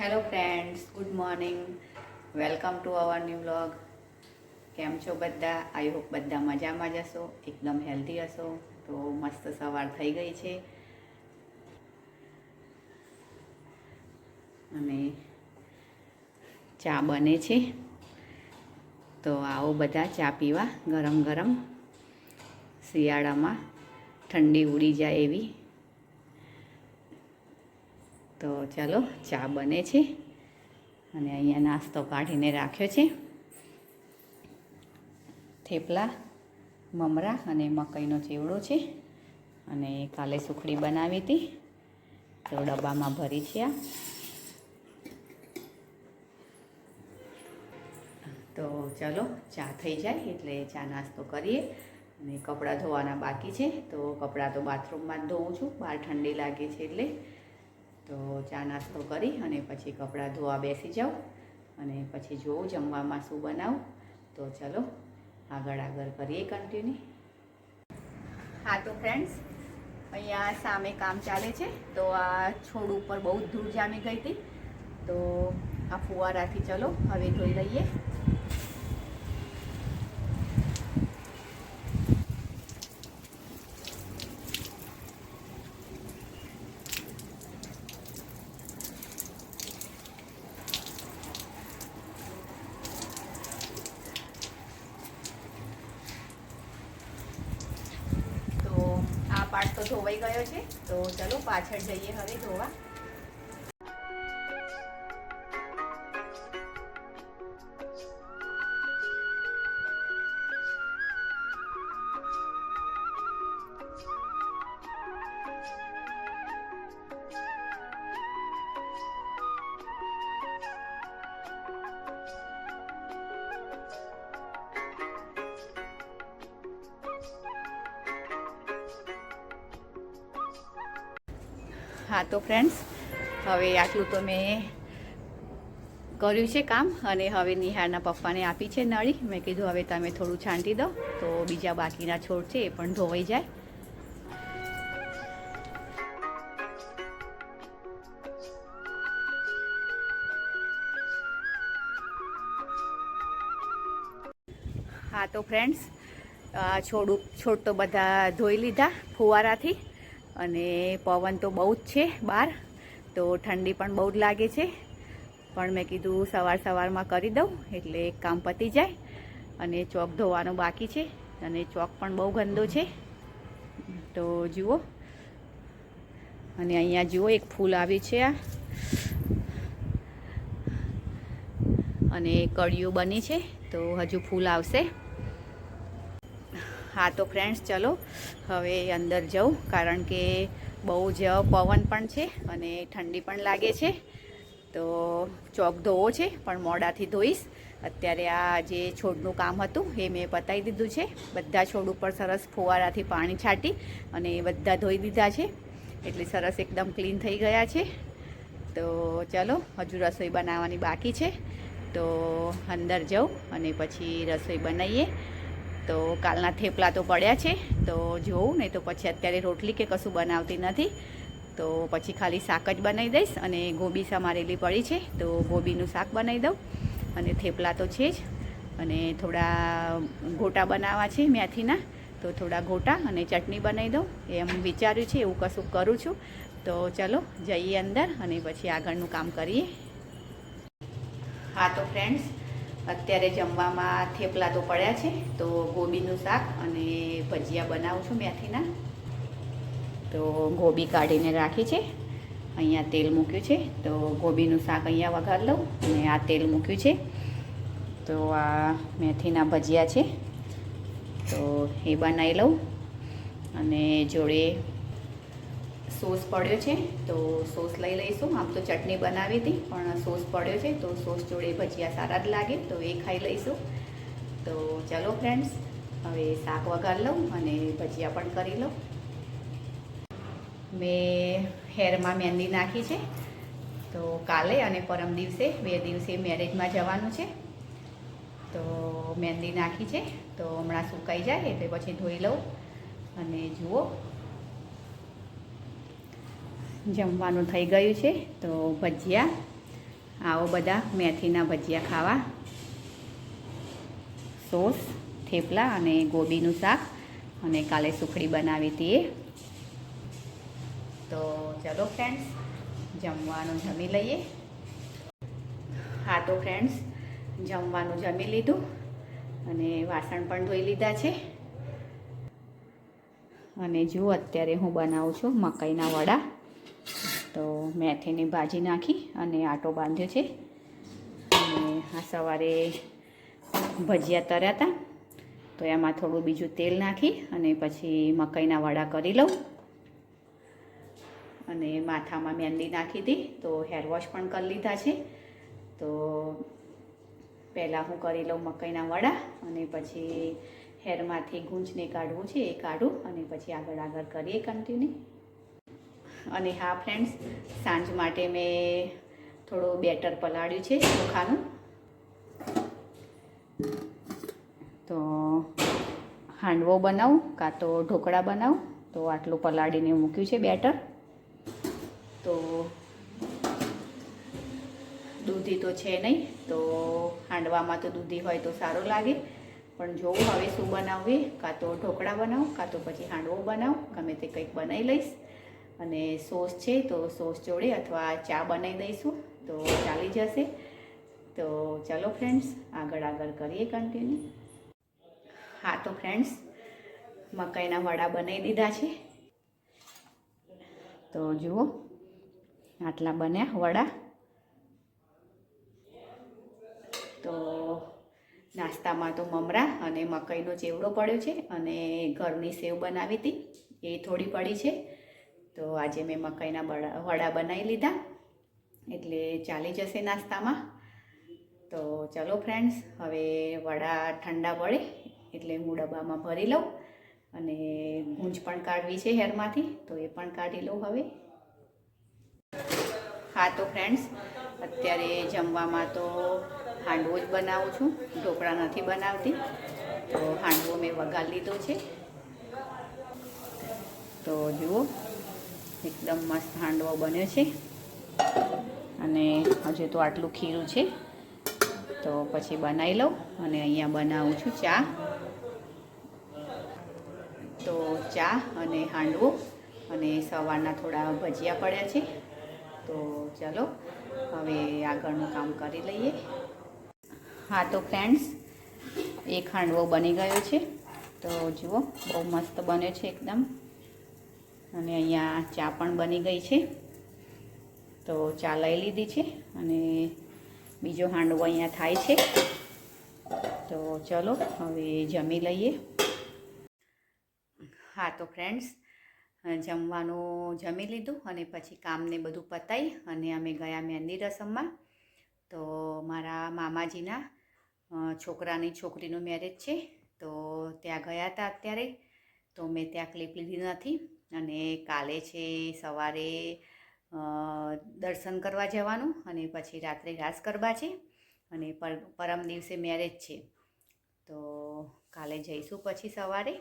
Hello friends good morning welcome to our new vlog કેમ છો બધા? આઈ હોપ બધા મજામાં જ હશો. એકદમ હેલ્ધી હશો. તો મસ્ત સવાર થઈ ગઈ છે. અને ચા બને છે. તો આવો બધા ચા પીવા ગરમ ગરમ શિયાળામાં ઠંડી ઉડી જાય એવી તો ચાલો, ચા બને છે. અને અહીંયા નાસ્તો કાઢીને રાખ્યો છે. થેપલા, મમરા અને મકઈનો ચેવડો છે. અને કાલે સુખડી બનાવી હતી. તો ડબ્બામાં ભરી છે આ. તો ચાલો, ચા થઈ જાય એટલે ચા નાસ્તો કરીએ. અને કપડાં ધોવાના બાકી છે. તો કપડાં તો બાથરૂમમાં જ ધોઉં છું. બહાર ઠંડી લાગે છે એટલે. તો ચા નાસ્તો કરી અને પછી કપડાં ધોવા બેસી જાઉં અને પછી જોઉં જમવામાં શું બનાવું. તો ચલો, આગળ આગળ કરીએ કન્ટિન્યુ હા, તો ફ્રેન્ડ્સ અહીંયા સામે કામ ચાલે છે. તો આ છોડ ઉપર બહુ જ ધૂળ જામી ગઈ હતી. તો આ ફુવારાથી ચલો, હવે ધોઈ લઈએ તો આ પાર્ટ તો ધોવાઈ ગયો છે. તો ચલો પાછળ જઈએ હવે ધોવા હા, તો ફ્રેન્ડ્સ હવે આટલું તો મેં કર્યું છે કામ અને હવે નિહાળના પપ્પાને આપી છે નળી. મેં કીધું હવે તમે થોડું છાંટી દો, તો બીજા બાકીના છોડ છે એ પણ ધોવાઈ જાય. હા, તો ફ્રેન્ડ્સ છોડ છોડ તો બધા ધોઈ લીધા ફુવારાથી. અને પવન તો બહુ જ છે બહાર, તો ઠંડી પણ બહુ જ લાગે છે. પણ મેં કીધું સવાર સવારમાં કરી દઉં, એટલે એક કામ પતી જાય અને ચોક ધોવાનો બાકી છે અને ચોક પણ બહુ ગંદો છે. તો જુઓ. અને અહીંયા જુઓ, એક ફૂલ આવ્યું છે આ. અને કળીઓ બની છે, તો હજુ ફૂલ આવશે. હા, તો ફ્રેન્ડ્સ ચલો, હવે અંદર જાઉં, કારણ કે બહુ જ પવન પણ છે અને ઠંડી પણ લાગે છે. તો ચોક ધોવો છે, પણ મોડાથી ધોઈશ. અત્યારે આ જે છોડનું કામ હતું, એ મેં પતાવી દીધું છે. બધા છોડ ઉપર સરસ ફુવારાથી પાણી છાંટી અને બધા ધોઈ દીધા છે. એટલે સરસ એકદમ ક્લીન થઈ ગયા છે. તો ચલો, હજુ રસોઈ બનાવવાની બાકી છે. તો અંદર જાઉં અને પછી રસોઈ બનાવીએ. તો કાલના થેપલા તો પડ્યા છે, તો જોઉં, નહીં તો પછી અત્યારે રોટલી કે કશું બનાવતી નથી. તો પછી ખાલી શાક જ બનાવી દઈશ અને ગોબી સમારેલી પડી છે, તો ગોબીનું શાક બનાવી દઉં. અને થેપલા તો છે જ. અને થોડા ગોટા બનાવવા છે મેથીના, તો થોડા ગોટા અને ચટણી બનાવી દઉં. એમ વિચાર્યું છે, એવું કશું કરું છું. તો ચલો, જઈએ અંદર અને પછી આગળનું કામ કરીએ. હા, તો ફ્રેન્ડ્સ અત્યારે જમવામાં થેપલા તો પડ્યા છે, તો ગોબીનું શાક અને ભજીયા બનાવું છું મેથીના. તો ગોબી કાઢીને રાખી છે, અહીંયા તેલ મૂક્યું છે, તો ગોબીનું શાક અહીંયા વઘાર લઉં અને આ તેલ મૂક્યું છે. તો આ મેથીના ભજીયા છે, તો એ બનાવી લઉં અને જોડે સોસ પડ્યો છે, તો સોસ લઈ લઈશું. આમ તો ચટણી બનાવી હતી, પણ સોસ પડ્યો છે, તો સોસ જોડે ભજીયા સારા જ લાગે, તો એ ખાઈ લઈશું. તો ચલો ફ્રેન્ડ્સ હવે શાક વઘાર લઉં અને ભજીયા પણ કરી લઉં. મેં હેરમાં મહેંદી નાખી છે, તો કાલે અને પરમ દિવસે, બે દિવસે મેરેજમાં જવાનું છે. તો મહેંદી નાખી છે, તો હમણાં સુકાઈ જાય, એટલે પછી ધોઈ લઉં. અને જુઓ જમવાનું થઈ ગયું છે, તો ભજીયા, આવો બધા મેથીના ભજીયા ખાવા. સોસ, થેપલા અને ગોબીનું શાક અને કાલે સુખડી બનાવી હતી તો ચલો ફ્રેન્ડ્સ જમવાનું જમી લઈએ. હા તો ફ્રેન્ડ્સ જમવાનું જમી લીધું અને વાસણ પણ ધોઈ લીધા છે. અને જુઓ અત્યારે હું બનાવું છું મકાઈના વડા. તો મેથીની ભાજી નાખી અને આટો બાંધ્યો છે. અને આ સવારે ભજીયા તર્યા હતા તો એમાં થોડું બીજું તેલ નાખી અને પછી મકાઈના વડા કરી લઉં. અને માથામાં મહેંદી નાખી હતી તો હેર વોશ પણ કરી લીધા છે. તો પહેલાં હું કરી લઉં મકાઈના વડા અને પછી હેરમાંથી ગૂંચને કાઢવું છે એ કાઢું અને પછી આગળ આગળ કરીએ કન્ટિન્યુ અને હા ફ્રેન્ડ્સ સાંજ માટે મેં થોડું બેટર પલાળ્યું છે ચોખાનું. તો હાંડવો બનાવું, કાં તો ઢોકળા બનાવું, તો આટલું પલાળીને મૂક્યું છે બેટર. તો દૂધી તો છે નહીં, તો હાંડવામાં તો દૂધી હોય તો સારું લાગે. પણ જોવું હવે શું બનાવવી કાં તો ઢોકળા બનાવું, કાં તો પછી હાંડવો બનાવું, ગમે તે કંઈક બનાવી લઈશ. અને સોસ છે તો સોસ જોડે અથવા ચા બનાવી દઈશું. તો ચાલી જશે. તો ચાલો ફ્રેન્ડ્સ, આગળ આગળ કરીએ કન્ટિન્યુ હા, તો ફ્રેન્ડ્સ, મકાઈના વડા બનાવી દીધા છે. તો જુઓ, આટલા બન્યા વડા. તો નાસ્તામાં તો મમરા અને મકાઈનો ચેવડો પડ્યો છે અને ઘરની સેવ બનાવી હતી. એ થોડી પડી છે. તો આજે મેં મકાઈના વડા વડા બનાવી લીધા. એટલે ચાલી જશે નાસ્તામાં. તો ચલો ફ્રેન્ડ્સ, હવે વડા ઠંડા પડે, એટલે હું ડબ્બામાં ભરી લઉં અને ગુંજ પણ કાઢવી છે હેરમાંથી, તો એ પણ કાઢી લઉં હવે. હા, તો ફ્રેન્ડ્સ, અત્યારે જમવામાં તો હાંડવો જ બનાવું છું, ઢોકળા નથી બનાવતી. તો હાંડવો મેં વઘાર લીધો છે. તો જુઓ એકદમ મસ્ત હાંડવો બન્યો છે. અને હજુ તો આટલું ખીરું છે. તો પછી બનાવી લઉં અને અહીંયા બનાવું છું ચા. તો ચા અને હાંડવો અને સવારના થોડા ભજીયા પડ્યા છે. તો ચાલો, હવે આગળનું કામ કરી લઈએ. હા તો ફ્રેન્ડ્સ, એક હાંડવો બની ગયો છે. તો જુઓ, બહુ મસ્ત બન્યો છે એકદમ. અને અહીંયા ચા પણ બની ગઈ છે. તો ચા લઈ લીધી છે અને બીજો હાંડવો અહીંયા થાય છે. તો ચલો હવે જમી લઈએ. હા, તો ફ્રેન્ડ્સ, જમવાનું જમી લીધું અને પછી કામને બધું પતાવી અને અમે ગયા મહેંદી રસમમાં. તો મારા મામાજીના છોકરાની છોકરીનું મેરેજ છે. તો ત્યાં ગયા હતા અત્યારે. તો મેં ત્યાં ક્લિપ લીધી નથી. અને કાલે છે સવારે દર્શન કરવા જવાનું અને પછી રાત્રે રાસ ગરબા છે અને પર, પરમ દિવસે મેરેજ છે. તો કાલે જઈશું પછી સવારે.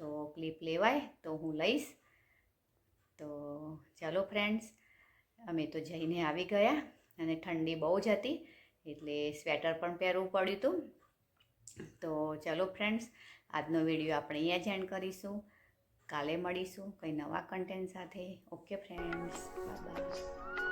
તો ક્લિપ લેવાય, તો હું લઈશ. તો ચાલો ફ્રેન્ડ્સ, અમે તો જઈને આવી ગયા અને ઠંડી બહુ જ હતી એટલે સ્વેટર પણ પહેરવું પડ્યું હતું. તો ચાલો ફ્રેન્ડ્સ, આજનો વીડિયો આપણે અહીંયા જ એન્ડ કરીશું. કાલે મળીશું કંઈ નવા કન્ટેન્ટ સાથે. Okay friends by